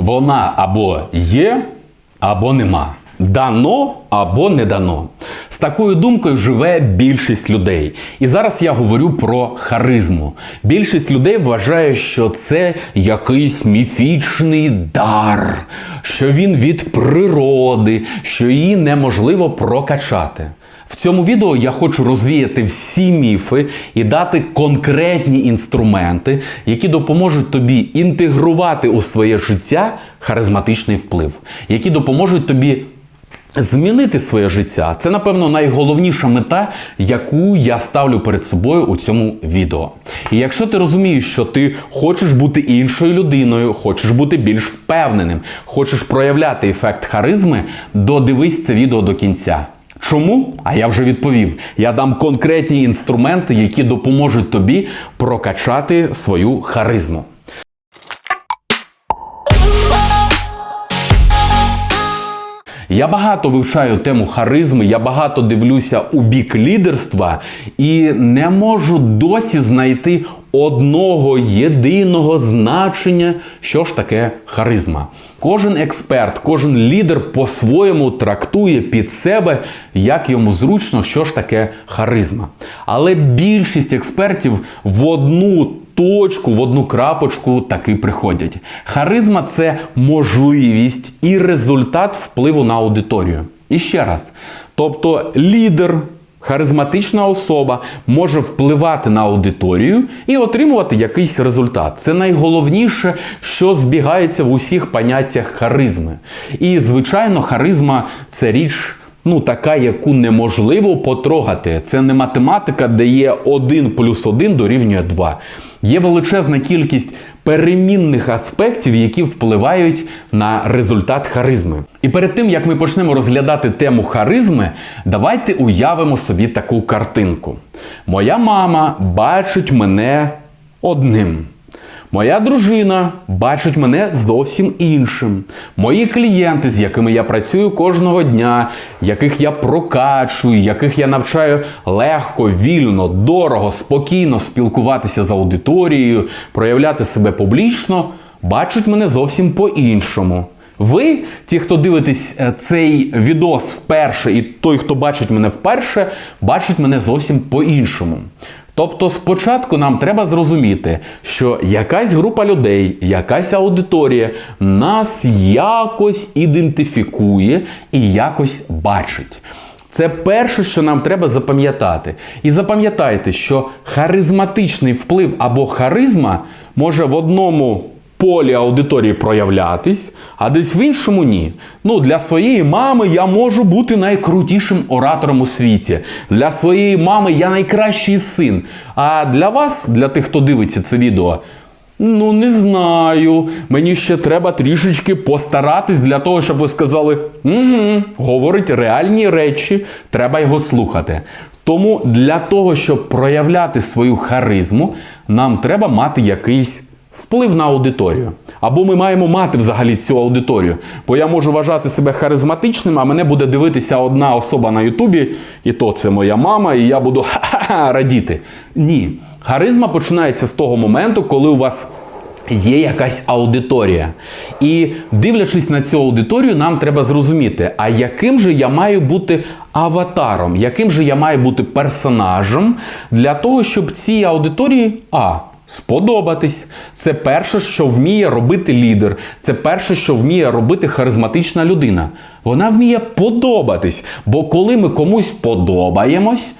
Вона або є, або нема. Дано або не дано. З такою думкою живе більшість людей. І зараз я говорю про харизму. Більшість людей вважає, що це якийсь міфічний дар, що він від природи, що її неможливо прокачати. В цьому відео я хочу розвіяти всі міфи і дати конкретні інструменти, які допоможуть тобі інтегрувати у своє життя харизматичний вплив, які допоможуть тобі змінити своє життя. Це, напевно, найголовніша мета, яку я ставлю перед собою у цьому відео. І якщо ти розумієш, що ти хочеш бути іншою людиною, хочеш бути більш впевненим, хочеш проявляти ефект харизми, додивись це відео до кінця. Чому? А я вже відповів. Я дам конкретні інструменти, які допоможуть тобі прокачати свою харизму. Я багато вивчаю тему харизми, я багато дивлюся у бік лідерства і не можу досі знайти одного єдиного значення, що ж таке харизма. Кожен експерт, кожен лідер по-своєму трактує під себе, як йому зручно, що ж таке харизма. Але більшість експертів в одну точку, в одну крапочку таки приходять. Харизма це можливість і результат впливу на аудиторію. І ще раз. Тобто лідер, харизматична особа може впливати на аудиторію і отримувати якийсь результат. Це найголовніше, що збігається в усіх поняттях харизми. І, звичайно, харизма це річ. Ну, така, яку неможливо потрогати. Це не математика, де є 1 плюс 1 дорівнює 2. Є величезна кількість перемінних аспектів, які впливають на результат харизми. І перед тим, як ми почнемо розглядати тему харизми, давайте уявимо собі таку картинку. Моя мама бачить мене одним. Моя дружина бачить мене зовсім іншим. Мої клієнти, з якими я працюю кожного дня, яких я прокачую, яких я навчаю легко, вільно, дорого, спокійно спілкуватися з аудиторією, проявляти себе публічно, бачать мене зовсім по-іншому. Ви, ті, хто дивитесь е, цей відос вперше, і той, хто бачить мене вперше, бачить мене зовсім по-іншому. Тобто спочатку нам треба зрозуміти, що якась група людей, якась аудиторія нас якось ідентифікує і якось бачить. Це перше, що нам треба запам'ятати. І запам'ятайте, що харизматичний вплив або харизма може в одному полі аудиторії проявлятись, а десь в іншому ні. Ну, для своєї мами я можу бути найкрутішим оратором у світі. Для своєї мами я найкращий син. А для вас, для тих, хто дивиться це відео, Ну, не знаю. Мені ще треба трішечки постаратись для того, щоб ви сказали, угу, говорить реальні речі, треба його слухати. Тому для того, щоб проявляти свою харизму, нам треба мати якийсь вплив на аудиторію. Або ми маємо мати взагалі цю аудиторію. Бо я можу вважати себе харизматичним, а мене буде дивитися одна особа на Ютубі, і то це моя мама, і я буду ха-ха радіти. Ні. Харизма починається з того моменту, коли у вас є якась аудиторія. І дивлячись на цю аудиторію, нам треба зрозуміти, а яким же я маю бути аватаром, яким же я маю бути персонажем для того, щоб цій аудиторії а. Сподобатись. Це перше, що вміє робити лідер. Це перше, що вміє робити харизматична людина. Вона вміє подобатись. Бо коли ми комусь подобаємось,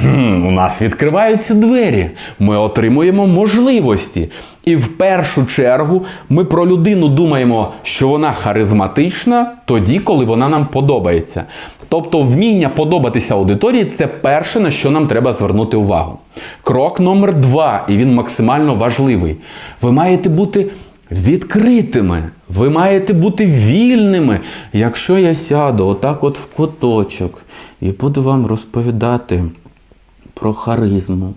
Хм, у нас відкриваються двері, ми отримуємо можливості. І в першу чергу ми про людину думаємо, що вона харизматична тоді, коли вона нам подобається. Тобто, вміння подобатися аудиторії це перше, на що нам треба звернути увагу. Крок номер два, і він максимально важливий. Ви маєте бути відкритими. Ви маєте бути вільними. Якщо я сяду отак, от в куточок, і буду вам розповідати про харизму,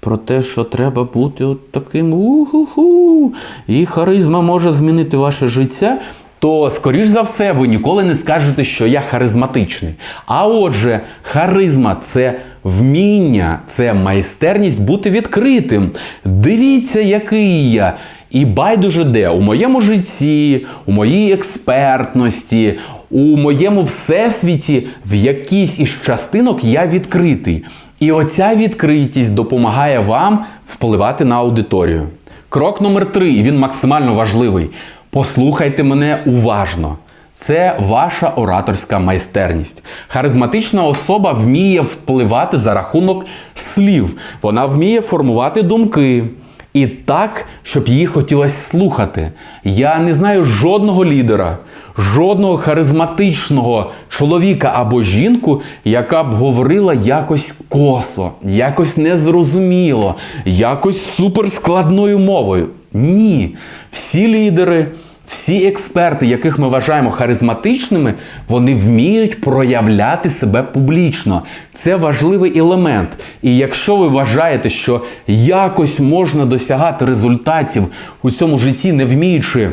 про те, що треба бути от таким у-ху-ху, і харизма може змінити ваше життя. То, скоріш за все, ви ніколи не скажете, що я харизматичний. А отже, харизма це вміння, це майстерність бути відкритим. Дивіться, який я. І байдуже де у моєму житті, у моїй експертності, у моєму всесвіті в якійсь із частинок я відкритий. І оця відкритість допомагає вам впливати на аудиторію. Крок номер три, і він максимально важливий. Послухайте мене уважно. Це ваша ораторська майстерність. Харизматична особа вміє впливати за рахунок слів. Вона вміє формувати думки. І так, щоб її хотілося слухати. Я не знаю жодного лідера, жодного харизматичного чоловіка або жінку, яка б говорила якось косо, якось незрозуміло, якось суперскладною мовою. Ні. Всі лідери. Всі експерти, яких ми вважаємо харизматичними, вони вміють проявляти себе публічно. Це важливий елемент. І якщо ви вважаєте, що якось можна досягати результатів у цьому житті, не вміючи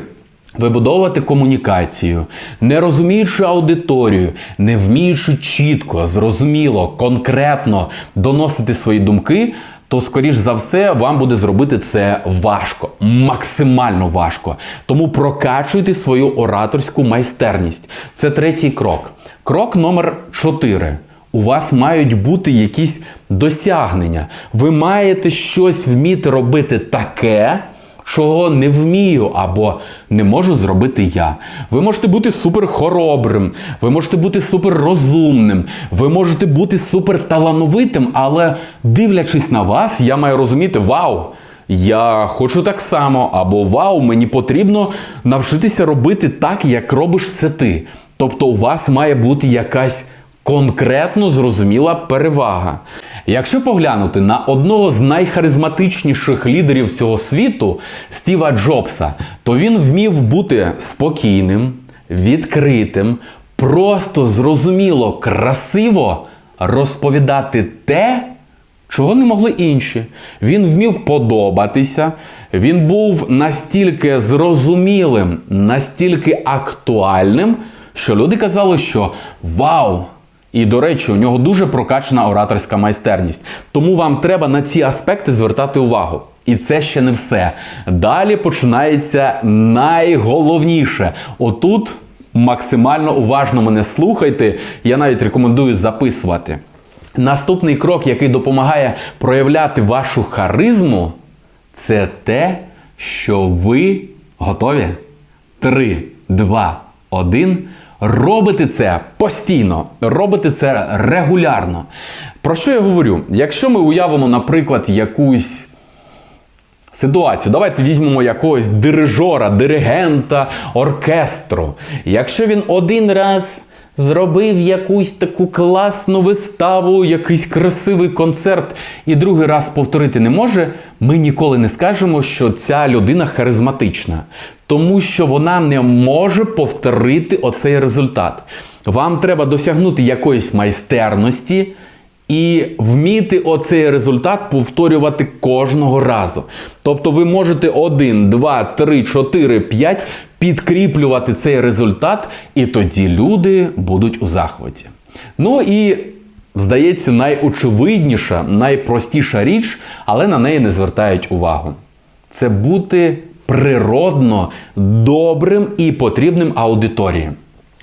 вибудовувати комунікацію, не розуміючи аудиторію, не вміючи чітко, зрозуміло, конкретно доносити свої думки то, скоріш за все, вам буде зробити це важко, максимально важко. Тому прокачуйте свою ораторську майстерність. Це третій крок. Крок номер 4. У вас мають бути якісь досягнення. Ви маєте щось вміти робити таке чого не вмію або не можу зробити я. Ви можете бути суперхоробрим, ви можете бути суперрозумним, ви можете бути суперталановитим, але дивлячись на вас, я маю розуміти, вау! Я хочу так само, або вау, мені потрібно навчитися робити так, як робиш це ти. Тобто у вас має бути якась конкретно зрозуміла перевага. Якщо поглянути на одного з найхаризматичніших лідерів цього світу Стіва Джобса, то він вмів бути спокійним, відкритим, просто зрозуміло, красиво розповідати те, чого не могли інші. Він вмів подобатися, він був настільки зрозумілим, настільки актуальним, що люди казали, що вау! І до речі, у нього дуже прокачана ораторська майстерність. Тому вам треба на ці аспекти звертати увагу. І це ще не все. Далі починається найголовніше. Отут максимально уважно мене слухайте. Я навіть рекомендую записувати. Наступний крок, який допомагає проявляти вашу харизму, це те, що ви готові. 3, 2, 1. Робити це постійно, робити це регулярно. Про що я говорю? Якщо ми уявимо, наприклад, якусь ситуацію, давайте візьмемо якогось дирижора, диригента оркестру. Якщо він один раз зробив якусь таку класну виставу, якийсь красивий концерт, і другий раз повторити не може, ми ніколи не скажемо, що ця людина харизматична, тому що вона не може повторити оцей результат. Вам треба досягнути якоїсь майстерності. І вміти оцей результат повторювати кожного разу. Тобто ви можете 1, 2, 3, 4, 5 підкріплювати цей результат, і тоді люди будуть у захваті. Ну і здається, найочевидніша, найпростіша річ, але на неї не звертають увагу. Це бути природно добрим і потрібним аудиторії.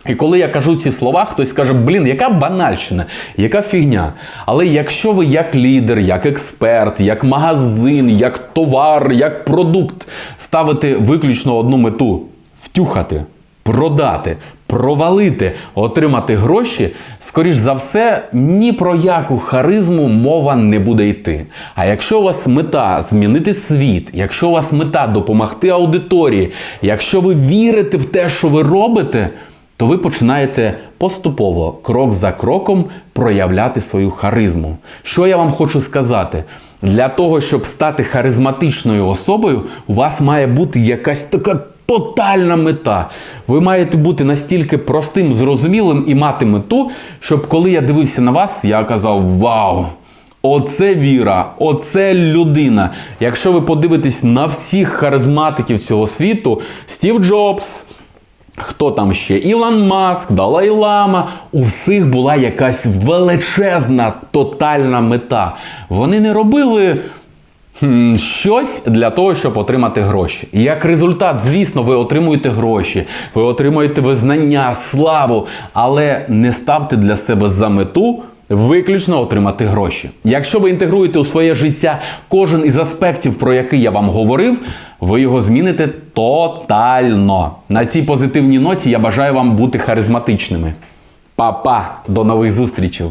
І коли я кажу ці слова, хтось скаже, блін, яка банальщина, яка фігня. Але якщо ви як лідер, як експерт, як магазин, як товар, як продукт ставите виключно одну мету втюхати, продати, провалити, отримати гроші, скоріш за все, ні про яку харизму мова не буде йти. А якщо у вас мета змінити світ, якщо у вас мета допомогти аудиторії, якщо ви вірите в те, що ви робите то ви починаєте поступово, крок за кроком, проявляти свою харизму. Що я вам хочу сказати? Для того, щоб стати харизматичною особою, у вас має бути якась така тотальна мета. Ви маєте бути настільки простим, зрозумілим і мати мету, щоб коли я дивився на вас, я казав: Вау! Оце віра, оце людина. Якщо ви подивитесь на всіх харизматиків цього світу, Стів Джобс. Хто там ще? Ілон Маск, Далай Лама. У всіх була якась величезна тотальна мета. Вони не робили Хм, щось для того, щоб отримати гроші. І Як результат, звісно, ви отримуєте гроші, ви отримуєте визнання, славу, але не ставте для себе за мету. Виключно отримати гроші. Якщо ви інтегруєте у своє життя кожен із аспектів, про який я вам говорив, ви його зміните тотально. На цій позитивній ноті я бажаю вам бути харизматичними. Па-па, до нових зустрічей!